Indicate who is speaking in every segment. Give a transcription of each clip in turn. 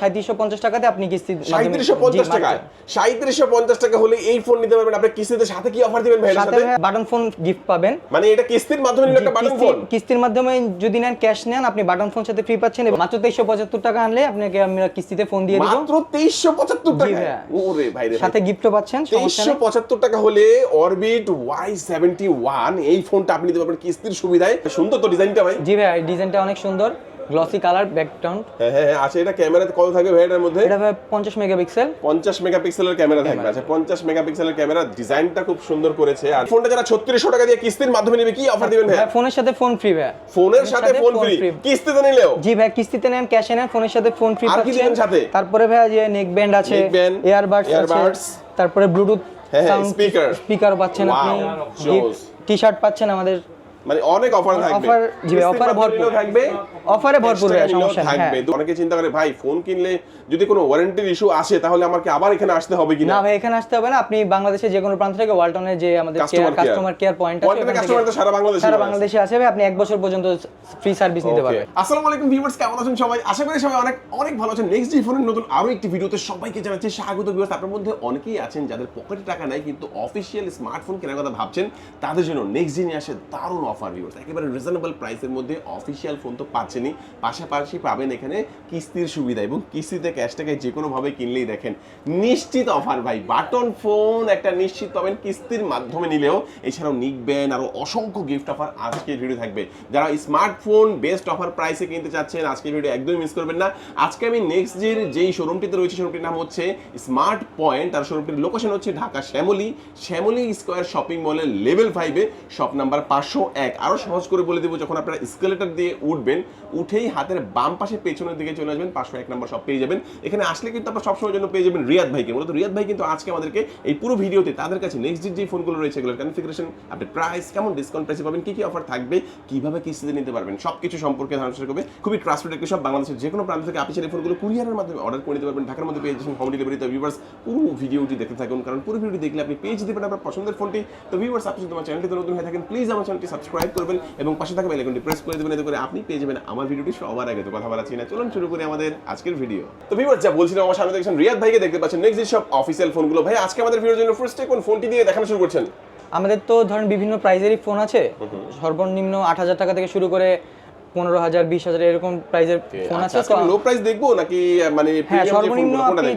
Speaker 1: সাঁত্রিশশো পঞ্চাশ টাকাতে আপনি কিস্তি
Speaker 2: টাকা টাকা হলে এই ফোন নিতে পারবেন। আপনি কিস্তিতে সাথে কি অফার দিবেন ভাই
Speaker 1: সাথে
Speaker 2: সাথে?
Speaker 1: বাটন ফোন গিফট পাবেন।
Speaker 2: মানে এটা কিস্তির মাধ্যমে নিলে একটা বাটন ফোন
Speaker 1: কিস্তির মাধ্যমে যদি নেন ক্যাশ নেন আপনি বাটন ফোন সাথে ফ্রি পাচ্ছেন মাত্র তেইশশো পঁচাত্তর টাকা আনলে আপনাকে আমরা কিস্তিতে ফোন দিয়ে দিব।
Speaker 2: মাত্র তেইশশো পঁচাত্তর টাকা ওরে ভাই। রে
Speaker 1: সাথে গিফটও পাচ্ছেন সমস্যা
Speaker 2: তেইশশো
Speaker 1: নেই
Speaker 2: পঁচাত্তর টাকা হলে অরবিট ওয়াই সেভেন্টি ওয়ান এই ফোনটা আপনি নিতে পারবেন কিস্তির সুবিধায়। সুন্দর তো ডিজাইনটা ভাই।
Speaker 1: জি ভাই ডিজাইনটা অনেক সুন্দর। গ্লসি কালার ব্যাকগ্রাউন্ড
Speaker 2: হ্যাঁ হ্যাঁ হ্যাঁ আচ্ছা এটা ক্যামেরাতে কত থাকবে ভাই এটার মধ্যে?
Speaker 1: এটা ভাই পঞ্চাশ মেগাপিক্সেল
Speaker 2: পঞ্চাশ মেগাপিক্সেলের ক্যামেরা থাকবে। আচ্ছা পঞ্চাশ মেগাপিক্সেলের ক্যামেরা ডিজাইনটা খুব সুন্দর করেছে। আর ফোনটা যারা ছত্রিশশো টাকা দিয়ে কিস্তির মাধ্যমে নেবে কি অফার দিবেন ভাই?
Speaker 1: ফোনের সাথে ফোন ফ্রি ভাই।
Speaker 2: ফোনের সাথে ফোন ফ্রি কিস্তিতে নিলেও?
Speaker 1: জি ভাই কিস্তিতে নেন ক্যাশে নেন ফোনের সাথে ফোন ফ্রি
Speaker 2: আর কি দিবেন সাথে?
Speaker 1: তারপরে ভাই যে নেক ব্যান্ড আছে
Speaker 2: earbuds,
Speaker 1: আছে তারপরে ব্লুটুথ
Speaker 2: speaker।
Speaker 1: স্পিকার পাচ্ছেন আপনি। টি শার্ট পাচ্ছেন আমাদের।
Speaker 2: মানে অনেক অফার থাকবে।
Speaker 1: জি offer এ
Speaker 2: মাধ্যমে
Speaker 1: ভরপুর।
Speaker 2: থাকবে।
Speaker 1: অফারে ভরপুর সমস্যা
Speaker 2: থাকবে।
Speaker 1: হ্যাঁ।
Speaker 2: অনেকে চিন্তা করে ভাই ফোন কিনলে যদি কোনো ওয়ারেন্টির ইস্যু আসে তাহলে আমাকে আবার এখানে আসতে হবে কিনা?
Speaker 1: না ভাই এখানে আসতে হবে না। আপনি বাংলাদেশের যে কোনো প্রান্ত থেকে ওয়ালটনের যে আমাদের কাস্টমার কেয়ার পয়েন্ট আছে
Speaker 2: customer তো সারা বাংলাদেশে
Speaker 1: সারা বাংলাদেশে আছে ভাই আপনি এক বছর পর্যন্ত ফ্রি সার্ভিস নিতে পারবেন।
Speaker 2: আসসালামু আলাইকুম ভিউয়ার্স কেমন আছেন সবাই? আশা করি সবাই অনেক অনেক ভালো আছেন। নেক্সট জি ফোনের নতুন আরও একটি ভিডিওতে সবাইকে জানাচ্ছি স্বাগত ভিউয়ার্স আপনার মধ্যে অনেকেই আছেন যাদের পকেটে টাকা নাই কিন্তু অফিসিয়াল স্মার্টফোন কেনার কথা ভাবছেন তাদের জন্য নেক্সট জি আসে দারুণ অফার ভিউয়ার্স একেবারে রিজনেবল প্রাইসের মধ্যে অফিসিয়াল ফোন তো পাচ্ছেনই। পাশাপাশি পাবেন এখানে কিস্তির সুবিধা এবং কিস্তিতে ক্যাশ টাকায় যে কোনো ভাবে কিনলেই দেখেন। নিশ্চিত অফার ভাই বাটন ফোন একটা নিশ্চিত পাবেন কিস্তির মাধ্যমে নিলেও। এছাড়াও নিকবেন আরও অসংখ্য গিফট অফার আজকের ভিডিও থাকবে। যারা স্মার্টফোন বেস্ট অফার প্রাইসে কিনতে চাচ্ছেন, আজকের ভিডিও একদমই মিস করবেন না। আজকে আমি নেক্সট জির যেই শোরুমটিতে রয়েছে শোরুমটির নাম হচ্ছে স্মার্ট পয়েন্ট আর শোরুমটির লোকেশন হচ্ছে ঢাকা শ্যামলি। শ্যামলি স্কোয়ার শপিং মলের লেভেল ফাইভে শপ নাম্বার পাঁচশো এক। আরও সহজ করে বলে দেবো, যখন আপনারা স্কেলেটার দিয়ে উঠবেন, উঠেই হাতের বাম পাশে পেছনের দিকে চলে আসবেন, পাঁচশো এক নম্বর সব পেয়ে যাবেন। এখানে আসলে কিন্তু আপনারা সবসময় জন্য পেয়ে যাবেন রিয়াদ ভাইকে। মূলত রিয়াদ ভাই কিন্তু আজকে আমাদেরকে এই পুরো ভিডিওতে তাদের কাছে নেক্সট যে ফোনগুলো রয়েছে, এগুলোর কনফিগারেশন আপনি প্রাইস কেমন ডিসকাউন্ট প্রাইসে পাবেন, কি কি অফার থাকবে, কীভাবে কিস্তিতে নিতে পারবেন সব কিছু সম্পর্কে ধারণা করবে। খুবই ট্রান্সপোর্ট একটি সব বাংলাদেশের যে কোনো প্রান্ত থেকে আপনি সেই ফোনগুলো কুরিয়ারের মাধ্যমে অর্ডার করে নিতে পারবেন। ঢাকার মধ্যে পেয়ে যাচ্ছেন হোম ডেলিভারিতে ভিউয়ার্স পুরো ভিডিওটি দেখতে থাকুন, কারণ পুরো ভিডিওটি দেখলে আপনি পেয়ে যেতে পারেন আপনার পছন্দের ফোনটি তো ভিউয়ার্স আপনি যদি আমার চ্যানেলটিতে নতুন হয়ে থাকেন প্লিজ আমার চ্যানেলটি সাবস্ক্রাইব করবেন এবং পাশে থাকা বেলাইকনটি প্রেস করে দেবেন এতে করে আপনি পেয়ে যাবেন আমার ভিডিওটি সবার আগে। তো কথা বলাচ্ছি না চলুন শুরু করি আমাদের আজকের ভিডিও তো ভিউয়ার্স যা বলছিলাম আমার সামনে দেখছেন রিয়াদ ভাইকে দেখতে পাচ্ছেন। নেক্সট সব অফিসিয়াল ফোনগুলো ভাই আজকে আমাদের ভিডিওর জন্য ফার্স্টে কোন ফোনটি দিয়ে দেখানো শুরু করছেন।
Speaker 1: আমাদের তো ধরেন বিভিন্ন প্রাইজেরই ফোন আছে। সর্বনিম্ন আট হাজার টাকা থেকে শুরু করে পনেরো হাজার বিশ হাজার এরকম প্রাইজের ফোন আছে
Speaker 2: লো প্রাইস দেখব নাকি মানে
Speaker 1: হ্যাঁ সর্বনিম্ন আপনি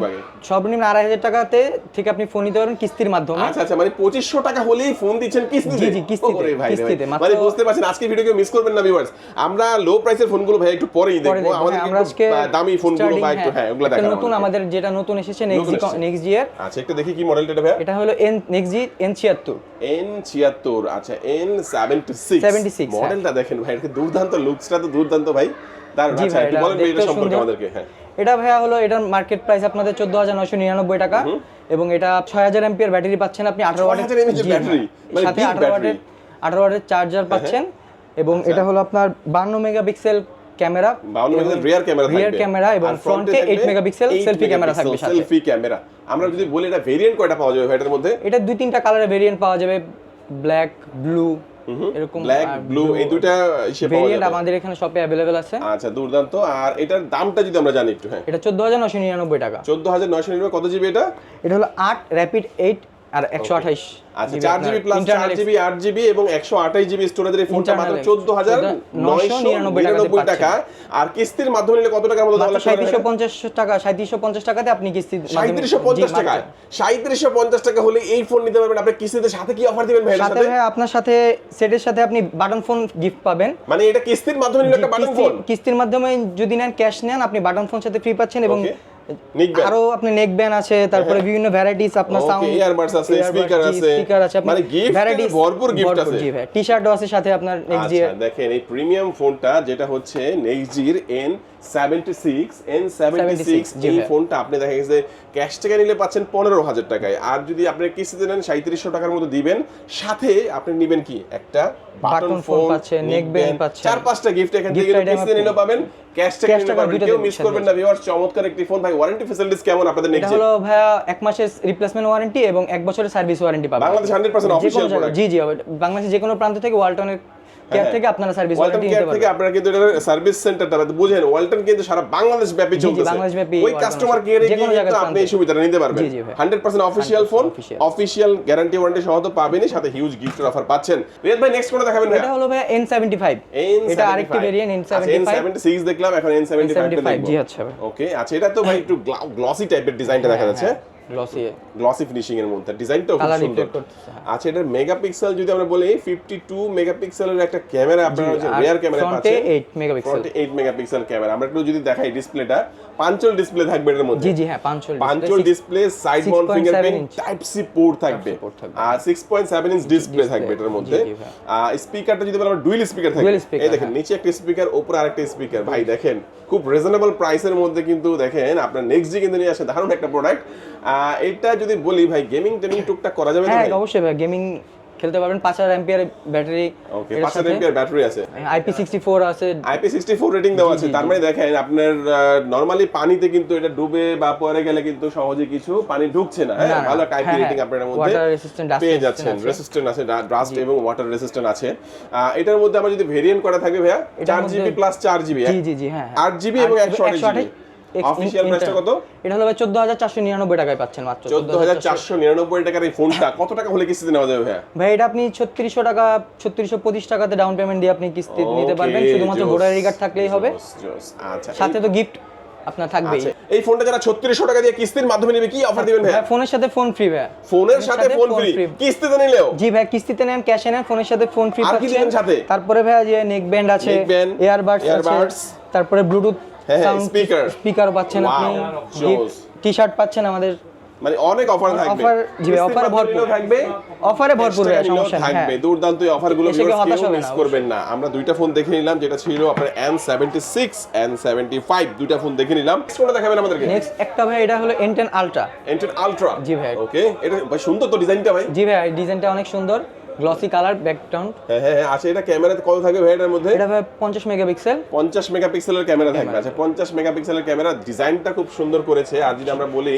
Speaker 1: সর্বনিম্ন আড়াই হাজার টাকাতে থেকে আপনি ফোন নিতে পারবেন কিস্তির মাধ্যমে।
Speaker 2: আচ্ছা আচ্ছা মানে পঁচিশশো টাকা হলেই ফোন দিচ্ছেন
Speaker 1: জি, জি, কিস্তিতে,
Speaker 2: ভাই ভাই।
Speaker 1: কিস্তিতে,
Speaker 2: মানে বুঝতে পারছেন আজকে ভিডিওকে মিস করবেন না ভিউয়ার্স আমরা লো প্রাইসের ফোনগুলো ভাই একটু পরেই দেখব।
Speaker 1: দেখব।
Speaker 2: আমাদের
Speaker 1: হ্যাঁ, আমরা আজকে
Speaker 2: দামি ফোনগুলো বা একটু হ্যাঁ ওগুলো
Speaker 1: একটা
Speaker 2: দেখানো
Speaker 1: নতুন আমাদের যেটা নতুন এসেছে
Speaker 2: এসেছে।
Speaker 1: নেক্সট জিয়ার
Speaker 2: আচ্ছা একটু দেখি কি মডেলটা এটা ভাই
Speaker 1: এটা হলো এন নেক্সট জি এন ছিয়াত্তর।
Speaker 2: এন ছিয়াত্তর আচ্ছা এন সেভেন্টি সিক্স
Speaker 1: 76, হ্যাঁ।
Speaker 2: মডেলটা দেখেন ভাই এটা দুর্দান্ত তো দুর্দান্ত ভাই। দারুণ আচ্ছা একটু বলেন এটা সম্পর্কে আমাদেরকে হ্যাঁ।
Speaker 1: এটা ভাইয়া হলো এটার মার্কেট প্রাইস আপনাদের চোদ্দ হাজার নয়শো নিরানব্বই টাকা। এবং এটা ছয় হাজার এমপিয়ার ব্যাটারি পাচ্ছেন আপনি আঠারো
Speaker 2: 6000
Speaker 1: ওয়াটের
Speaker 2: ব্যাটারি, মানে
Speaker 1: সাথে আঠারো ওয়াটের আঠারো ওয়াটের চার্জার পাচ্ছেন। এবং এটা হলো আপনার বান্ন megapixel camera.
Speaker 2: Rear camera
Speaker 1: rear camera এবং ফ্রন্টে এইট মেগাপিক্সেল সেলফি ক্যামেরা থাকবে সাথে।
Speaker 2: সেলফি ক্যামেরা আমরা যদি বলি এটা ভেরিয়েন্ট কয়টা পাওয়া যাবে এটার মধ্যে?
Speaker 1: এটা দুই তিনটা কালারের ভেরিয়েন্ট পাওয়া যাবে। ব্ল্যাক ব্লু এরকম
Speaker 2: ব্ল্যাক ব্লু এই দুইটা পাওয়া যাবে।
Speaker 1: আমাদের এখানে শপে অ্যাভেলেবেল আছে।
Speaker 2: আচ্ছা দুর্দান্ত। আর এটার দামটা যদি আমরা জানি একটু হ্যাঁ।
Speaker 1: এটা চোদ্দ হাজার নয়শো নিরানব্বই টাকা।
Speaker 2: চোদ্দ হাজার নয়শো নিরানব্বই কত জিবি এটা?
Speaker 1: এটা হলো আট র্যাপিড এইট আর একশো আঠাইশ
Speaker 2: আচ্ছা চার জিবি প্লাস চার জিবি আট জিবি এবং একশো আঠাশ জিবি স্টোরেজের এই ফোনটা মাত্র
Speaker 1: Internal
Speaker 2: চোদ্দ হাজার নয়শো নিরানব্বই টাকা। আর কিস্তির মাধ্যমে নিলে কত টাকার মতো তাহলে
Speaker 1: সাঁত্রিশশো পঞ্চাশ টাকা সাঁত্রিশশো পঞ্চাশ টাকাতে আপনি
Speaker 2: টাকা সাঁত্রিশশো পঞ্চাশ টাকা হলে এই ফোন নিতে পারবেন। আপনি কিস্তিতে সাথে কি অফার দিবেন ভাই
Speaker 1: সাথে ভাই আপনার সাথে সেটের সাথে আপনি বাটন ফোন গিফট পাবেন।
Speaker 2: মানে এটা কিস্তির মাধ্যমে নিলে একটা বাটন ফোন
Speaker 1: কিস্তির মাধ্যমে যদি নেন ক্যাশ নেন আপনি বাটন ফোন সাথে ফ্রি পাচ্ছেন এবং. আরও আপনি নেক ব্যান আছে তারপরে বিভিন্ন ভ্যারাইটিস আপনার সাউন্ড
Speaker 2: আছে, speaker আছে।
Speaker 1: স্পিকার আছে
Speaker 2: মানে
Speaker 1: varieties
Speaker 2: ভরপুর gift আছে।
Speaker 1: জি ভাই টি শার্টও আছে সাথে আপনার নেক্সট
Speaker 2: আচ্ছা দেখেন এই প্রিমিয়াম ফোনটা যেটা হচ্ছে নেক্সজির এন সেভেন্টি সিক্স এন
Speaker 1: 76,
Speaker 2: এই ফোনটা আপনি দেখা গেছে ক্যাশ টাকা নিলে পাচ্ছেন পনেরো হাজার টাকায়। আর যদি আপনি কিস্তিতে নেন সাঁত্রিশশো টাকার মতো দিবেন। সাথে আপনি নিবেন কি? একটা বাটন ফোন
Speaker 1: পাচ্ছেন, neck band পাচ্ছেন।
Speaker 2: চার পাঁচটা গিফট এখান থেকে কিস্তিতে নিলে পাবেন ক্যাশ টাকা
Speaker 1: Cash
Speaker 2: নিলে পাবেন। কেউ মিস করবেন না ভিউয়ার্স চমৎকার একটি ফোন ভাই ওয়ারেন্টি ফ্যাসিলিটিস কেমন আপনাদের নেক্সট
Speaker 1: হলো ভাইয়া এক মাসের রিপ্লেসমেন্ট ওয়ারেন্টি এবং এক বছরের সার্ভিস ওয়ারেন্টি পাবেন।
Speaker 2: বাংলাদেশ 100%
Speaker 1: যে
Speaker 2: official
Speaker 1: কোনো জি জি বাংলাদেশের যে কোনো প্রান্ত থেকে ওয়ালটনের কেয়ার থেকে আপনারা সার্ভিস
Speaker 2: ওয়ালটন কেয়ার থেকে আপনারা কিন্তু এটার সার্ভিস সেন্টারটা বুঝেন ওয়ালটন কিন্তু সারা বাংলাদেশ ব্যাপী চলতেছে।
Speaker 1: বাংলাদেশব্যাপী
Speaker 2: ওই কাস্টমার। কেয়ারে গিয়ে কিন্তু আপনি এই। সুবিধাটা নিতে পারবেন।
Speaker 1: জি, জি ভাই।
Speaker 2: 100% official phone official guarantee warranty সহ তো পাবেনই সাথে হিউজ গিফটের অফার পাচ্ছেন। রিয়াদ ভাই নেক্সট কোনটা দেখাবেন
Speaker 1: এটা হলো ভাই N75 এটা আরেকটি ভেরিয়েন্ট N75
Speaker 2: N76 দেখলাম এখন N75 টা
Speaker 1: N75
Speaker 2: দেখব।
Speaker 1: জি আচ্ছা
Speaker 2: ওকে আচ্ছা এটা তো ভাই একটু গ্লসি টাইপের ডিজাইনটা দেখা যাচ্ছে।
Speaker 1: গ্লসি
Speaker 2: গ্লসি ফিনিশিং এর মধ্যে। ডিজাইনটাও খুব সুন্দর।
Speaker 1: হ্যাঁ।
Speaker 2: আচ্ছা এটা মেগাপিক্সেল যদি আমরা বলি 52 মেগাপিক্সেলের একটা ক্যামেরা আপনারা
Speaker 1: যে
Speaker 2: রিয়ার ক্যামেরা পাচ্ছেন।
Speaker 1: 8 মেগাপিক্সেল
Speaker 2: ফ্রন্টে 8 মেগাপিক্সেল ক্যামেরা আমরা একটু যদি দেখাই ডিসপ্লেটা পাঁচল ডিসপ্লে থাকবে এর মধ্যে?
Speaker 1: জি জি হ্যাঁ পাঁচশো
Speaker 2: পাঁচল display side mount fingerprint type C port থাকবে। আর 6.7 ইঞ্চ ডিসপ্লে থাকবে এটার মধ্যে। আর স্পিকারটা যদি বলা ডুয়াল স্পিকার থাকবে। এই দেখেন
Speaker 1: হ্যাঁ।
Speaker 2: নিচে একটা স্পিকার উপরে আরেকটা স্পিকার ভাই দেখেন খুব রিজনেবল প্রাইসের মধ্যে কিন্তু দেখেন আপনার নেক্সট জি কিন্তু নিয়ে আসে দারুণ একটা প্রোডাক্ট এটা যদি বলি ভাই গেমিং টেমিং টুকটাক করা যাবে
Speaker 1: হ্যাঁ অবশ্যই ভাই গেমিং খেলতে পারবেন। পাঁচ হাজার ampere battery
Speaker 2: okay 5000 ampere battery আছে।
Speaker 1: আইপি সিক্সটি ফোর আছে।
Speaker 2: আইপি সিক্সটি ফোর রেটিং দেওয়া আছে তার মানে দেখেন আপনার নর্মালি পানিতে কিন্তু এটা ডুবে বা পরে গেলে কিন্তু সহজে কিছু পানি ঢুকছে না। হ্যাঁ। ভালো আইপি
Speaker 1: হ্যাঁ,
Speaker 2: রেটিং
Speaker 1: হ্যাঁ।
Speaker 2: আপনার মধ্যে পেয়ে যাচ্ছেন।
Speaker 1: আছে।
Speaker 2: রেসিস্ট্যান্ট আছে ডাস্ট এবং ওয়াটার রেসিস্ট্যান্ট আছে। এটার মধ্যে আমরা যদি ভেরিয়েন্ট করা থাকবে ভাইয়া চার জিবি প্লাস চার জিবি
Speaker 1: জি জি জি হ্যাঁ
Speaker 2: আট জিবি এবং একশো আঠাশ জিবি অফিসিয়াল প্রাইসটা কত?
Speaker 1: এটা হলো ভাই চোদ্দ হাজার চারশো নিরানব্বই টাকায় পাচ্ছেন মাত্র
Speaker 2: চোদ্দ হাজার চারশো। নিরানব্বই টাকার এই ফোনটা কত টাকা হলে কিস্তিতে নেওয়া যাবে ভাইয়া?
Speaker 1: ভাই এটা আপনি ছত্রিশশো টাকা ছত্রিশশো পঁচিশ টাকাতে ডাউন পেমেন্ট দিয়ে আপনি কিস্তি নিতে পারবেন। শুধুমাত্র ভোটার থাকলেই হবে।
Speaker 2: আচ্ছা
Speaker 1: সাথে তো গিফট আপনার থাকবেই।
Speaker 2: আচ্ছা, এই ফোনটা যারা ছত্রিশশো টাকা দিয়ে কিস্তির মাধ্যমে নেবে কি অফার দিবেন
Speaker 1: ভাই ফোনের সাথে ফোন ফ্রি ভাই
Speaker 2: ফোনের সাথে ফোন ফ্রি কিস্তিতে নিলেও?
Speaker 1: জি ভাই কিস্তিতে নেন ক্যাশে নেন ফোনের সাথে ফোন ফ্রি
Speaker 2: সাথে?
Speaker 1: তারপরে ভাই যে নেক ব্যান্ড আছে ইয়ারবাডস আছে তারপরে ব্লুটুথ
Speaker 2: হ্যাঁ,
Speaker 1: স্পিকার পাচ্ছেন আপনি টি শার্ট পাচ্ছেন আমাদের।
Speaker 2: মানে অনেক অফার থাকবে।
Speaker 1: Offer, জি
Speaker 2: মাধ্যমে
Speaker 1: ভরপুর।
Speaker 2: থাকবে।
Speaker 1: অফারে ভরপুর সমস্যা
Speaker 2: থাকবে।
Speaker 1: হ্যাঁ।
Speaker 2: দুর্দান্ত এই অফারগুলো মিস করবেন না। আমরা দুইটা ফোন দেখে নিলাম যেটা ছিল আপনার N76 N75 দুইটা ফোন দেখে নিলাম। কোনটা দেখাবেন আমাদেরকে।
Speaker 1: নেক্সট একটা ভাই এটা হলো এনটেন আলট্রা
Speaker 2: N10 Ultra
Speaker 1: জি ভাই।
Speaker 2: ওকে এটা ভাই সুন্দর তো ডিজাইনটা ভাই।
Speaker 1: জি ভাই ডিজাইনটা অনেক সুন্দর। গ্লসি কালার ব্যাকগ্রাউন্ড
Speaker 2: হ্যাঁ হ্যাঁ হ্যাঁ, আচ্ছা এটা ক্যামেরাতে কত থাকবে ভাই এটার মধ্যে?
Speaker 1: এটা ভাই পঞ্চাশ মেগাপিক্সেল।
Speaker 2: পঞ্চাশ মেগাপিক্সেলের ক্যামেরা থাকবে। আচ্ছা পঞ্চাশ মেগাপিক্সেলের ক্যামেরা ডিজাইনটা খুব সুন্দর করেছে। আর যদি আমরা বলি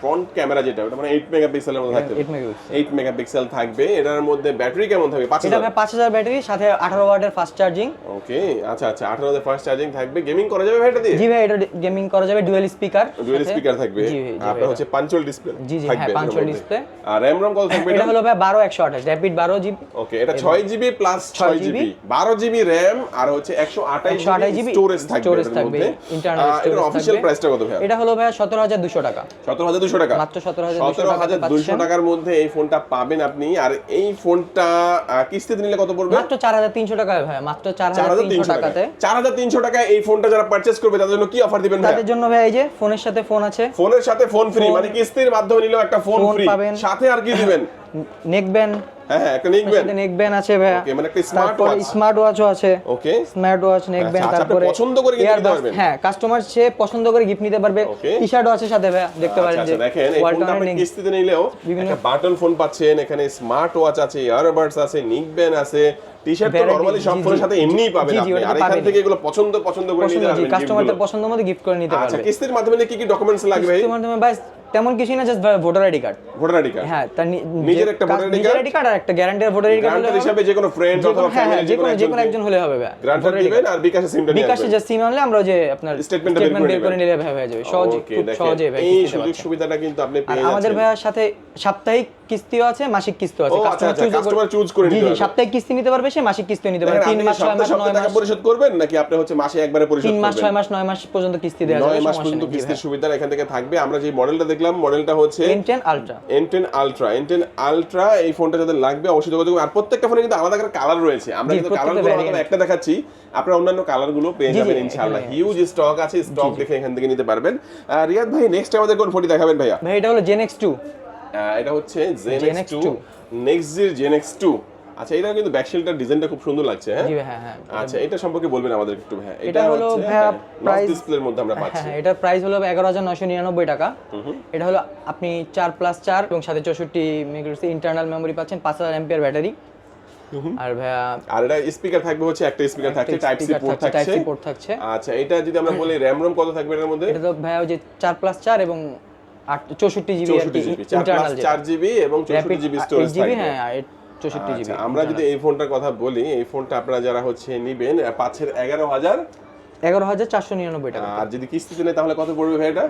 Speaker 2: ফ্রন্ট ক্যামেরা যেটা ওটা মানে এইট মেগাপিক্সেলের মধ্যে থাকবে।
Speaker 1: Eight megapixel.
Speaker 2: এইট মেগাপিক্সেল থাকবে। এটার মধ্যে ব্যাটারি কেমন থাকবে? পাঁচ
Speaker 1: এটা ভাই পাঁচ হাজার ব্যাটারি সাথে আঠারো ওয়াটের ফাস্ট চার্জিং
Speaker 2: ওকে আচ্ছা আচ্ছা আঠারো হাজার ফার্স্ট চার্জিং থাকবে। গেমিং করা যাবে ভাই এটা দিয়ে?
Speaker 1: জি ভাই এটা গেমিং করা যাবে ডুয়েল স্পিকার
Speaker 2: ডুয়েল স্পিকার থাকবে। আপনার। হচ্ছে পাঞ্চুয়াল ডিসপ্লে
Speaker 1: জি, জি, হ্যাঁ, punctual
Speaker 2: মধ্যে। আর র্যাম রম কত থাকবে
Speaker 1: এটা হলো ভাই বারো একশো আঠাশ র্যাপিড বারো জিবি।
Speaker 2: ওকে এটা ছয় জিবি প্লাস ছয় জিবি। বারো জিবি র্যাম আর হচ্ছে একশো আঠাশ
Speaker 1: জিবি
Speaker 2: স্টোরেজ থাকবে
Speaker 1: স্টোরেজ থাকবে ইন্টারনাল
Speaker 2: অফিসিয়াল প্রাইসটা কত ভাই
Speaker 1: এটা হলো ভাই সতেরো হাজার দুশো টাকা।
Speaker 2: সতেরো হাজার দুশো টাকা।
Speaker 1: মাত্র
Speaker 2: সতেরো হাজার
Speaker 1: পাচ্ছেন।
Speaker 2: টাকার মধ্যে এই ফোনটা পাবেন আপনি। আর এই ফোনটা কিস্তিতে নিলে কত পড়বে?
Speaker 1: মাত্র চার হাজার তিনশো টাকায় ভাই মাত্র চার হাজার তিনশো টাকাতে।
Speaker 2: টাকা চার হাজার তিনশো টাকায় এই ফোনটা যারা পারচেস করবে তাদের জন্য কি অফার দিবেন
Speaker 1: তাদের জন্য ভাই এই যে ফোনের সাথে ফোন আছে।
Speaker 2: ফোনের সাথে ফোন ফ্রি মানে কিস্তির মাধ্যমে নিলেও একটা ফোন ফ্রি
Speaker 1: পাবেন।
Speaker 2: সাথে আর কি দিবেন?
Speaker 1: নেক ব্যান্ড
Speaker 2: হ্যাঁ হ্যাঁ একটা নিকবেন
Speaker 1: সাথে নেক ব্যান্ড আছে ভাই
Speaker 2: ওকে মানে একটা স্মার্ট ওয়াচ
Speaker 1: স্মার্ট ওয়াচও আছে।
Speaker 2: ওকে
Speaker 1: স্মার্ট ওয়াচ নেক
Speaker 2: আচ্ছা,
Speaker 1: ব্যান্ড
Speaker 2: আচ্ছা,
Speaker 1: তারপরে
Speaker 2: পছন্দ করে gift নিতে পারবেন?
Speaker 1: হ্যাঁ কাস্টমার সে পছন্দ করে গিফট নিতে পারবে।
Speaker 2: Okay.
Speaker 1: টি শার্টও আছে সাথে ভাইয়া দেখতে পারেন
Speaker 2: আচ্ছা
Speaker 1: যে
Speaker 2: আচ্ছা, দেখেন এই ফোনটা আপনি কিস্তিতে নিলেও একটা বাটন ফোন পাচ্ছেন এখানে স্মার্ট ওয়াচ আছে ইয়ারবাডস আছে আছে টি শার্ট তো নরমালি সব ফোনের সাথে এমনিই পাবেন
Speaker 1: জি, জি,
Speaker 2: আপনি। আর এখান থেকে এগুলো পছন্দ পছন্দ করে নিতে পারবেন
Speaker 1: কাস্টমারদের পছন্দ মতো গিফট করে নিতে
Speaker 2: আচ্ছা কিস্তির মাধ্যমে কি কি ডকুমেন্টস লাগবে
Speaker 1: কিস্তির মাধ্যমে ভাই তেমন কিছুই না just voter ID card
Speaker 2: voter ID card
Speaker 1: হ্যাঁ তার
Speaker 2: নিজের একটা
Speaker 1: কাজ-
Speaker 2: voter ID
Speaker 1: আইডি কার্ড আর একটা guarantor voter ID card
Speaker 2: guarantor যে কোনো ফ্রেন্ড অথবা ফ্যামিলি
Speaker 1: যে কোনো যে কোনো একজন হলে হবে ভাই।
Speaker 2: গ্রান্টার দিবেন আর বিকাশে সিমটা নিয়ে
Speaker 1: বিকাশে
Speaker 2: আসবেন।
Speaker 1: সিম আনলে আমরা যে আপনার স্টেটমেন্ট বের করে নিলে ভাই হয়ে যাবে। সহজে খুব সহজে ভাই
Speaker 2: এই সুযোগ সুবিধাটা কিন্তু আপনি
Speaker 1: আমাদের ভাইয়ার সাথে সাপ্তাহিক কিস্তিও আছে মাসিক কিস্তিও আছে।
Speaker 2: আচ্ছা,
Speaker 1: কাস্টমার
Speaker 2: আচ্ছা,
Speaker 1: চুজ
Speaker 2: করে নিতে পারবে।
Speaker 1: সাপ্তাহিক কিস্তি নিতে পারবে সে মাসিক কিস্তি নিতে পারবে।
Speaker 2: দেখেন,
Speaker 1: তিন মাস ছয় মাস
Speaker 2: সপ্তাহে
Speaker 1: নয় মাস।
Speaker 2: পরিশোধ করবেন নাকি আপনি হচ্ছে মাসে একবারে পরিশোধ
Speaker 1: তিন মাস
Speaker 2: করবেন?
Speaker 1: ছয় মাস নয় মাস পর্যন্ত কিস্তি দেওয়া যাবে
Speaker 2: মাস পর্যন্ত কিস্তির সুবিধা এখান থেকে থাকবে। আমরা যে মডেলটা দেখলাম মডেলটা হচ্ছে
Speaker 1: N10 ultra
Speaker 2: N10 Ultra N10 Ultra এই ফোনটা যাদের লাগবে অবশ্যই যোগাযোগ আর প্রত্যেকটা ফোনে কিন্তু আলাদা করে কালার রয়েছে। আমরা কিন্তু কালারগুলো আলাদা একটা দেখাচ্ছি। আপনারা অন্যান্য কালারগুলো পেয়ে যাবেন ইনশাআল্লাহ। হিউজ স্টক আছে স্টক দেখে এখান থেকে নিতে পারবেন। রিয়াদ ভাই নেক্সট আমাদের কোন ফোনটি দেখাবেন ভাইয়া?
Speaker 1: ভাই এটা হলো টু
Speaker 2: আহ, এটা হচ্ছে Zen
Speaker 1: Gen
Speaker 2: X2
Speaker 1: X2
Speaker 2: next জির Gen X2 আচ্ছা এটা কিন্তু ব্যাকশেলটার ডিজাইনটা খুব সুন্দর লাগছে হ্যাঁ?
Speaker 1: জি হ্যাঁ হ্যাঁ
Speaker 2: আচ্ছা এটা সম্পর্কে বলবেন আমাদের একটু ভাই।
Speaker 1: এটা হলো ভাইয়া price-
Speaker 2: ডিসপ্লের মধ্যে আমরা
Speaker 1: হ্যাঁ
Speaker 2: পাচ্ছি।
Speaker 1: হ্যাঁ এটার প্রাইস হলো এগারো হাজার নয়শো নিরানব্বই টাকা। এটা হলো আপনি চার প্লাস চার এবং সাথে চৌষট্টি মেগাপিক্সেল ইন্টারনাল মেমোরি পাচ্ছেন পাঁচ হাজার এমপিয়ার ব্যাটারি আর ভাইয়া
Speaker 2: আর এটা স্পিকার থাকবে হচ্ছে একটা স্পিকার থাকছে টাইপ সি পোর্ট
Speaker 1: থাকছে,
Speaker 2: থাকছে।
Speaker 1: Type-C port থাকছে।
Speaker 2: আচ্ছা এটা যদি আমরা বলি র্যাম রম কত থাকবে এর মধ্যে?
Speaker 1: এটা তো ভাইয়া ওই যে চার প্লাস চার এবং আট চৌষট্টি জিবি আর
Speaker 2: 64
Speaker 1: কি
Speaker 2: জিবি 4
Speaker 1: ইন্টারনাল
Speaker 2: 4 জিবি এবং 64 জিবি স্টোরেজ থাকবে।
Speaker 1: হ্যাঁ চৌষট্টি জিবি
Speaker 2: আচ্ছা, আমরা যদি এই ফোনটার কথা বলি এই ফোনটা আপনারা যারা হচ্ছে নিবেন পাঁচের এগারো হাজার
Speaker 1: এগারো হাজার চারশো নিরানব্বই টাকা।
Speaker 2: আর যদি কিস্তিতে নেয় তাহলে কত পড়বে ভাই এটা?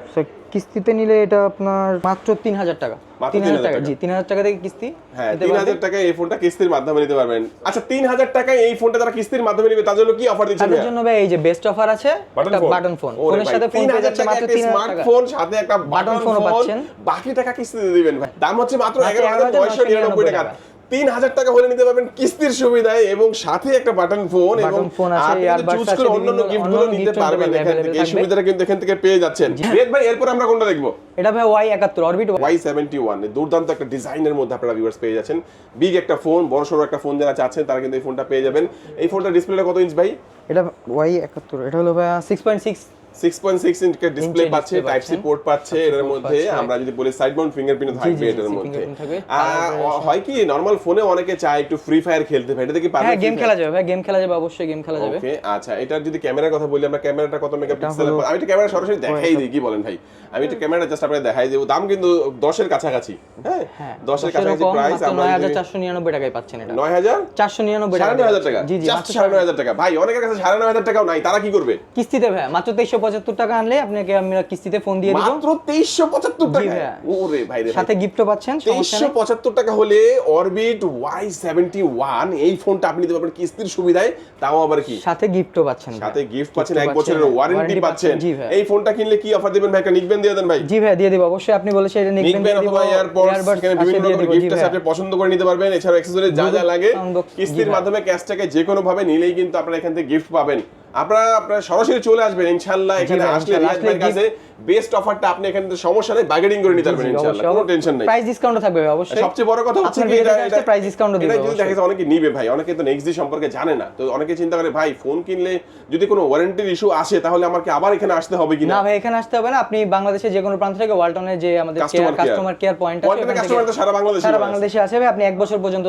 Speaker 1: কিস্তিতে নিলে এটা আপনার মাত্র তিন হাজার টাকা। তিন হাজার টাকা
Speaker 2: টাকা।
Speaker 1: জি তিন হাজার টাকা থেকে কিস্তি
Speaker 2: হ্যাঁ তিন হাজার টাকায় এই ফোনটা কিস্তির মাধ্যমে নিতে পারবেন। আচ্ছা তিন হাজার টাকায় এই ফোনটা যারা কিস্তির মাধ্যমে নিবে তার জন্য কি অফার দিচ্ছেন
Speaker 1: তাদের জন্য ভাই এই যে বেস্ট অফার আছে বাটন ফোন ফোনের সাথে ফোন পেয়ে যাচ্ছে মাত্র তিন হাজার টাকা
Speaker 2: স্মার্টফোন সাথে একটা বাটন
Speaker 1: ফোনও
Speaker 2: ফোন
Speaker 1: পাচ্ছেন।
Speaker 2: বাকি টাকা কিস্তিতে দিবেন ভাই। দাম হচ্ছে মাত্র এগারো হাজার নয়শো নিরানব্বই টাকা।
Speaker 1: টাকা।
Speaker 2: তিন হাজার টাকা হলে নিতে পারবেন কিস্তির সুবিধায় এবং সাথে একটা বাটন ফোন এবং আপনি চুজ করে অন্যান্য
Speaker 1: বিভিন্ন- গিফটগুলো
Speaker 2: নিতে পারবেন এখান থেকে। এই সুবিধাটা কিন্তু এখান থেকে পেয়ে যাচ্ছেন। রেড ভাই এরপর আমরা কোনটা দেখব?
Speaker 1: এটা ভাই ওয়াই একাত্তর অরবিট
Speaker 2: ওয়াই সেভেন্টি ওয়ান দুর্দান্ত একটা ডিজাইনের মধ্যে আপনারা ভিউয়ার্স পেয়ে যাচ্ছেন। বিগ একটা ফোন বড় সড়ো একটা ফোন যারা চাচ্ছেন তারা কিন্তু এই ফোনটা পেয়ে যাবেন। এই ফোনটা ডিসপ্লেটা কত ইঞ্চ ভাই?
Speaker 1: এটা ওয়াই একাত্তর এটা হলো ভাই six point six
Speaker 2: six point six ইঞ্চের display পাচ্ছে টাইপ সি পোর্ট পাচ্ছে।
Speaker 1: port
Speaker 2: মধ্যে আমরা যদি বলি সাইড মাউন্ট ফিঙ্গারপ্রিন্ট থাকবে এটার মধ্যে। হয় কি নর্মাল ফোনে অনেকে চায় একটু ফ্রি ফায়ার খেলতে ভাই এটা কি পারবে
Speaker 1: হ্যাঁ গেম খেলা যাবে ভাই গেম খেলা যাবে অবশ্যই গেম খেলা যাবে।
Speaker 2: ওকে আচ্ছা এটার যদি ক্যামেরার কথা বলি আমরা ক্যামেরাটা কত মেগাপিক্সেল আমি তো ক্যামেরা সরাসরি দেখাই দিই কি বলেন ভাই? আমি তো ক্যামেরা জাস্ট আপনাকে দেখাই দেবো দাম কিন্তু দশের কাছাকাছি হ্যাঁ?
Speaker 1: হ্যাঁ
Speaker 2: দশের কাছাকাছি প্রাইস আমরা
Speaker 1: নয় হাজার
Speaker 2: যদি-
Speaker 1: চারশো নিরানব্বই টাকায় পাচ্ছেন এটা।
Speaker 2: নয় হাজার?
Speaker 1: চারশো নিরানব্বই
Speaker 2: সাড়ে
Speaker 1: টাকা
Speaker 2: নয় হাজার টাকা।
Speaker 1: জি জি
Speaker 2: জাস্ট
Speaker 1: মাত্র
Speaker 2: সাড়ে নয় হাজার টাকা। ভাই অনেকের কাছে সাড়ে নয় হাজার টাকাও নাই তারা কি করবে?
Speaker 1: কিস্তিতে ভাই মাত্র পঁচাত্তর টাকা আনলে আপনাকে আমরা কিস্তিতে ফোন দিয়ে দিব।
Speaker 2: মাত্র তেইশশো পঁচাত্তর টাকা ওরে ভাই
Speaker 1: সাথে গিফটও পাচ্ছেন
Speaker 2: তেইশশো পঁচাত্তর টাকা হলে অরবিট ওয়াই সেভেন্টি ওয়ান এই ফোনটা আপনি নিতে পারবেন কিস্তির সুবিধায় তাও আবার কি?
Speaker 1: সাথে গিফটও পাচ্ছেন
Speaker 2: সাথে গিফট পাচ্ছেন এক বছরের ওয়ারেন্টি পাচ্ছেন। এই ফোনটা কিনলে কি অফার দিবেন ভাই একটা নিকবেন দিয়ে দেন ভাই।
Speaker 1: জি ভাই দিয়ে দিব। অবশ্যই আপনি বলেছেন এটা নিকবেন
Speaker 2: অথবা এয়ারপডস এখানে বিভিন্ন রকমের গিফট আছে আপনি পছন্দ করে নিতে পারবেন। এছাড়া অ্যাকসেসরিজ যা যা লাগে কিস্তির মাধ্যমে ক্যাশ টাকা যে কোনো ভাবে নিলেই কিন্তু আপনারা এখান থেকে গিফট পাবেন। আপনারা আপনারা সরাসরি চলে আসবেন ইনশাআল্লাহ এখানে আসলে
Speaker 1: ইনশাআল্লাহ।
Speaker 2: রিয়াজ ভাইয়ের কাছে বেস্ট অফারটা আপনি এখানে সমস্যা নেই বার্গেনিং করে নিতে পারবেন ইনশাআল্লাহ কোনো টেনশন নেই।
Speaker 1: প্রাইস ডিসকাউন্ট থাকবে অবশ্যই।
Speaker 2: সবচেয়ে বড় কথা হচ্ছে কি এটা-
Speaker 1: price discount দিবে
Speaker 2: এটা যদি। দেখা অনেকে নিবে ভাই অনেকে তো নেক্সট ডে সম্পর্কে জানে না। তো অনেকে চিন্তা করে ভাই ফোন কিনলে যদি কোনো ওয়ারেন্টির ইস্যু আসে তাহলে আমার কি আবার এখানে আসতে হবে কিনা?
Speaker 1: না ভাই এখানে আসতে হবে না। আপনি বাংলাদেশের যে কোনো প্রান্ত থেকে ওয়ালটনের যে আমাদের কাস্টমার কেয়ার পয়েন্ট আছে থেকে
Speaker 2: তো সারা বাংলাদেশে
Speaker 1: সারা বাংলাদেশে আছে ভাই। আপনি এক বছর পর্যন্ত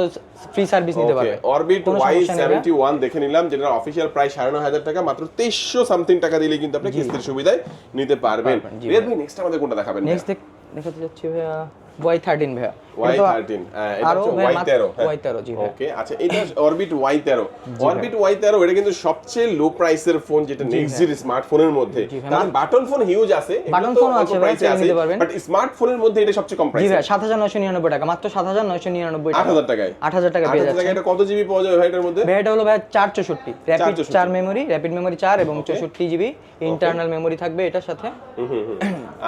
Speaker 1: ফ্রি সার্ভিস নিতে পারবেন।
Speaker 2: অরবিট ওয়াই
Speaker 1: সমস্যা নেই ভাই।
Speaker 2: সেভেন্টি ওয়ান দেখে নিলাম যেটা অফিসিয়াল প্রাইস সাড়ে নয় হাজার টাকা মাত্র তেইশশো সামথিং টাকা দিলে কিন্তু আপনি কিস্তির সুবিধায় নিতে পারবেন।
Speaker 1: পারবেন,
Speaker 2: রিয়াদ ভাই। নেক্সট আমাদের কোনটা দেখাবেন
Speaker 1: নেক্সট দেখাতে যাচ্ছি ভাইয়া। ওয়াই থার্টিন ভাইয়া।
Speaker 2: ওয়াই থার্টিন
Speaker 1: আরও
Speaker 2: ওয়াই তেরো
Speaker 1: ওয়াই তেরো, জি
Speaker 2: ওকে আচ্ছা এটা অরবিট ওয়াই তেরো অরবিট ওয়াই তেরো এটা কিন্তু সবচেয়ে লো প্রাইসের ফোন যেটা নেক্সট স্মার্টফোনের মধ্যে। কারণ বাটন ফোন হিউজ আছে
Speaker 1: phone ও আছে
Speaker 2: প্রাইসে আছে বাট স্মার্টফোনের মধ্যে এটা সবচেয়ে কম
Speaker 1: জি
Speaker 2: প্রাইস
Speaker 1: ভাই সাত হাজার নয়শো নিরানব্বই টাকা মাত্র সাত হাজার নয়শো নিরানব্বই
Speaker 2: আট
Speaker 1: টাকা
Speaker 2: হাজার টাকায়?
Speaker 1: আট হাজার টাকা পেয়ে যাচ্ছে
Speaker 2: এটা কত জিবি পাওয়া যাবে ভাই এটার মধ্যে?
Speaker 1: ভাই এটা হলো ভাই চার চৌষট্টি র্যাপিড চার মেমোরি র্যাপিড মেমোরি চার এবং চৌষট্টি জিবি ইন্টারনাল মেমোরি থাকবে এটার সাথে।
Speaker 2: হুম, হুম।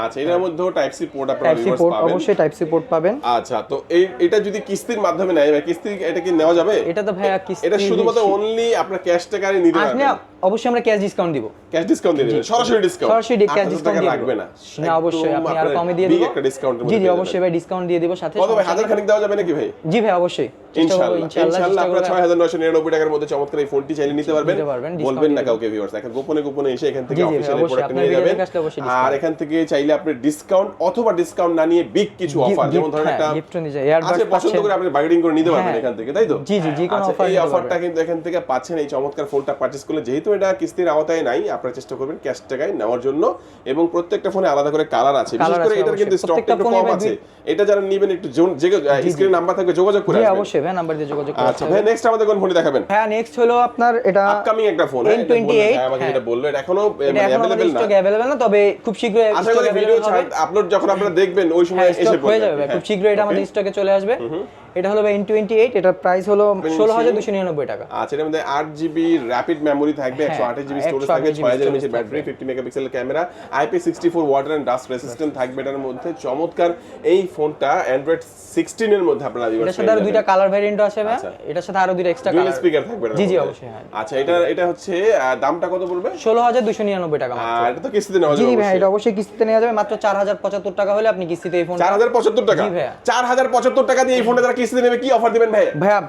Speaker 2: আচ্ছা এটার মধ্যেও টাইপ সি পোর্ট আপনারা
Speaker 1: টাইপ সি পোর্ট
Speaker 2: পাবেন।
Speaker 1: অবশ্যই টাইপ সি পোর্ট পাবেন।
Speaker 2: আচ্ছা তো এই এটা যদি কিস্তির মাধ্যমে নেয় ভাই কিস্তি এটা কি নেওয়া যাবে?
Speaker 1: এটা তো ভাইয়া কিস্তি
Speaker 2: এটা শুধুমাত্র অনলি আপনার ক্যাশ টাকায় নিতে পারবেন।
Speaker 1: অবশ্যই আমরা ক্যাশ ডিসকাউন্ট দিব।
Speaker 2: ক্যাশ ডিসকাউন্ট দিয়ে দিবেন সরাসরি ডিসকাউন্ট
Speaker 1: সরাসরি cash discount দিয়ে
Speaker 2: লাগবে না।
Speaker 1: না অবশ্যই আপনি
Speaker 2: আরও
Speaker 1: কমে দিয়ে দিব।
Speaker 2: একটা ডিসকাউন্টের
Speaker 1: জি জি অবশ্যই ভাই ডিসকাউন্ট দিয়ে দিব সাথে
Speaker 2: কত ভাই হাজার খানিক দেওয়া যাবে নাকি ভাই?
Speaker 1: জি ভাই অবশ্যই।
Speaker 2: ইনশাআল্লাহ।
Speaker 1: ইনশাআল্লাহ
Speaker 2: আপনারা
Speaker 1: করব।
Speaker 2: ছয় হাজার নয়শো নিরানব্বই টাকার মধ্যে চমৎকার এই ফোনটি চাইলে নিতে পারবেন। বলবেন না কাউকে ভিউয়ার্স এখন গোপনে গোপনে এসে এখান থেকে
Speaker 1: জি, জি অবশ্যই,
Speaker 2: প্রোডাক্ট নিয়ে যাবেন। আর এখান থেকে চাইলে আপনি ডিসকাউন্ট অথবা ডিসকাউন্ট না নিয়ে বিগ কিছু অফার যেমন ধরেন
Speaker 1: হ্যাঁ,
Speaker 2: একটা
Speaker 1: ও নিয়ে যায়, earbuds
Speaker 2: আছে পছন্দ করে আপনি বার্গেনিং করে নিতে পারবেন
Speaker 1: হ্যাঁ।
Speaker 2: এখান থেকে তাই তো?
Speaker 1: জি, জি, যে কোনো offer
Speaker 2: এই অফারটা কিন্তু এখান থেকে পাচ্ছেন এই চমৎকার ফোনটা পারচেজ করলে যেহেতু এটা কিস্তির আওতায় নাই আপনারা চেষ্টা করবেন ক্যাশ টাকায় নেওয়ার জন্য। এবং প্রত্যেকটা ফোনে আলাদা করে কালার আছে। বিশেষ করে এটার কিন্তু। স্টকটা একটু কম আছে। এটা যারা নেবেন একটু স্ক্রিনে নাম্বার থাকবে যোগাযোগ করে আসবেন।
Speaker 1: অবশ্যই। ভাই নাম্বার দিয়ে যোগাযোগ করতে
Speaker 2: আচ্ছা। ভাই নেক্সট আমাদের কোন ফোনটি দেখাবেন?
Speaker 1: হ্যাঁ নেক্সট হলো আপনার এটা
Speaker 2: আপকামিং একটা ফোন
Speaker 1: N28
Speaker 2: আমাকে
Speaker 1: হ্যাঁ।
Speaker 2: যেটা বলল এটা এখনও
Speaker 1: এটা
Speaker 2: মানে না।
Speaker 1: স্টক অ্যাভেলেবেল না তবে খুব শীঘ্রই
Speaker 2: আশা করি ভিডিও আপলোড যখন আপনারা দেখবেন ওই সময়
Speaker 1: হ্যাঁ
Speaker 2: এসে পড়বে
Speaker 1: হয়ে যাবে
Speaker 2: হ্যাঁ।
Speaker 1: খুব শীঘ্রই এটা আমাদের স্টকে চলে আসবে। এটা হলো এন টোয়েন্টি এইট এটার প্রাইস হলো ষোলো হাজার দুশো নিরানব্বই টাকা।
Speaker 2: আচ্ছা এর মধ্যে আট জিবি র্যাপিড মেমোরি থাকবে একশো আঠাশ জিবি স্টোরেজ থাকবে
Speaker 1: GB
Speaker 2: ছয় হাজার এমএচের battery fifty megapixel camera IP sixty four water and dust resistant থাকবে এটার মধ্যে। চমৎকার এই ফোনটা অ্যান্ড্রয়েড সিক্সটিন এর মধ্যে আপনারা
Speaker 1: এটার সাথে আরও দুইটা কালার ভ্যারিয়েন্ট আছে ভাই। এটার সাথে আরও দুইটা এক্সট্রা কালার
Speaker 2: স্পিকার থাকবে
Speaker 1: জি জি অবশ্যই হ্যাঁ।
Speaker 2: আচ্ছা এটা এটা হচ্ছে দামটা কত পড়বে?
Speaker 1: ষোলো হাজার দুশো নিরানব্বই টাকা
Speaker 2: আর এটা তো কিস্তিতে নেওয়া যাবে জি
Speaker 1: ভাই এটা অবশ্যই কিস্তিতে নেওয়া যাবে। মাত্র চার হাজার পঁচাত্তর টাকা হলে আপনি কিস্তিতে এই ফোন
Speaker 2: চার হাজার পঁচাত্তর টাকা। চার হাজার পঁচাত্তর টাকা দিয়ে এই ফোনটা কিস্তিতে নেবে কি অফার দিবেন ভাই?
Speaker 1: ভাইয়া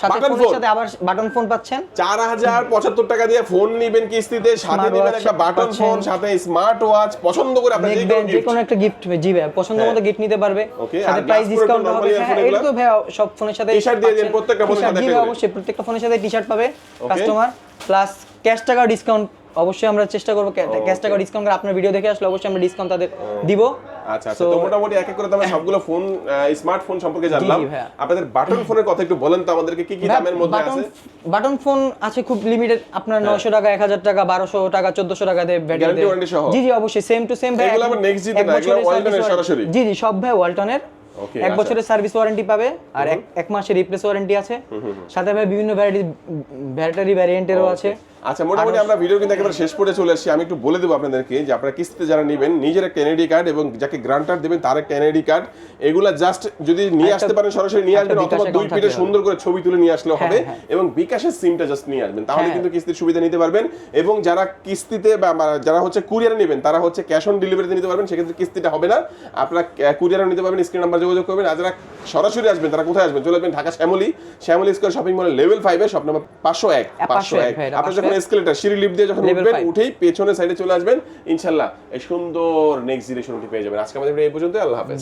Speaker 1: সাথে
Speaker 2: Button
Speaker 1: ফোনের
Speaker 2: phone?
Speaker 1: সাথে আবার বাটন ফোন পাচ্ছেন?
Speaker 2: চার হাজার পঁচাত্তর টাকা দিয়ে ফোন নিবেন কিস্তিতে সাথে দিবেন একটা বাটন ফোন সাথে স্মার্ট ওয়াচ পছন্দ করে আপনি যে কোনো
Speaker 1: একটা গিফট জি ভাই পছন্দ মতো গিফট নিতে পারবে। সাথে প্রাইস ডিসকাউন্ট হবে। হ্যাঁ এটা তো
Speaker 2: এগুলা?
Speaker 1: ভাই সব ফোনের সাথে
Speaker 2: T-shirt দিয়ে দিন, প্রত্যেকটা ফোনের সাথে
Speaker 1: জি। অবশ্যই প্রত্যেকটা ফোনের সাথে টি শার্ট পাবে। কাস্টমার প্লাস ক্যাশ টাকা ডিসকাউন্ট অবশ্যই আমরা চেষ্টা করব ক্যাশ টাকা ডিসকাউন্ট করে আপনার ভিডিও দেখে আসলে অবশ্যই আমরা ডিসকাউন্ট তাদের দিব।
Speaker 2: আচ্ছা আচ্ছা তো মোটামুটি এক এক করে আমরা সবগুলো ফোন স্মার্টফোন সম্পর্কে জানলাম। আপনাদের বাটন ফোনের কথা একটু বলেন তো আমাদেরকে কি কি দামের মধ্যে আছে?
Speaker 1: বাটন ফোন আছে খুব লিমিটেড আপনার নয়শো টাকা এক হাজার টাকা বারোশো টাকা চোদ্দশো টাকা দিয়ে ব্যাটারি
Speaker 2: warranty সহ?
Speaker 1: জি জি অবশ্যই সেম টু সেম ভাই
Speaker 2: এগুলো আবার Next G তে
Speaker 1: এক
Speaker 2: না, এগুলো
Speaker 1: বছরের
Speaker 2: সরাসরি?
Speaker 1: জি জি সব ভাই ওয়ালটনের এক
Speaker 2: আচ্ছা।
Speaker 1: বছরের সার্ভিস ওয়ারেন্টি পাবে আর এক এক মাসের রিপ্লেস ওয়ারেন্টি আছে। সাথে ভাই বিভিন্ন ভ্যারাইটি ব্যাটারি ভ্যারিয়েন্টেরও আছে।
Speaker 2: আচ্ছা মোটামুটি আমরা ভিডিও কিন্তু একেবারে শেষ পর্যায়ে চলে আসছি। আমি একটু বলে দেবো আপনাদেরকে যে আপনারা কিস্তিতে যারা নেবেন নিজের একটা এনআইডি কার্ড এবং যাকে গ্রান্টার দেবেন তার একটা এনআইডি কার্ড এগুলা জাস্ট যদি নিয়ে আসতে পারেন সরাসরি নিয়ে আসবেন অথবা দুই পিঠে সুন্দর করে ছবি তুলে নিয়ে আসলে হবে
Speaker 1: হ্যাঁ।
Speaker 2: এবং বিকাশের সিমটা জাস্ট নিয়ে আসবেন। তাহলে
Speaker 1: হ্যাঁ।
Speaker 2: কিন্তু কিস্তির সুবিধা নিতে পারবেন এবং যারা কিস্তিতে বা যারা হচ্ছে কুরিয়ারে নেবেন তারা হচ্ছে ক্যাশ অন ডেলিভারিতে নিতে পারবেন। সেক্ষেত্রে কিস্তিটা হবে না। আপনারা কুরিয়ারে নিতে পারবেন স্ক্রিন নাম্বার যোগাযোগ করবেন। আর যারা সরাসরি আসবেন তারা কোথায় আসবেন? চলে আসবেন ঢাকা শ্যামলি শ্যামলী স্কোয়ার শপিং মলের লেভেল ফাইভে শপ নাম্বার পাঁচশো এক পাঁচশো এক আপনার যখন
Speaker 1: 501
Speaker 2: এসকেলেটার সিঁড়ি লিফট দিয়ে যখন উঠবেন। উঠেই পেছনে সাইডে চলে আসবেন। ইনশাল্লাহ এই সুন্দর নেক্সট জিনিস পেয়ে যাবেন। আজকে আমাদের এই পর্যন্ত আল্লাহ হাফেজ।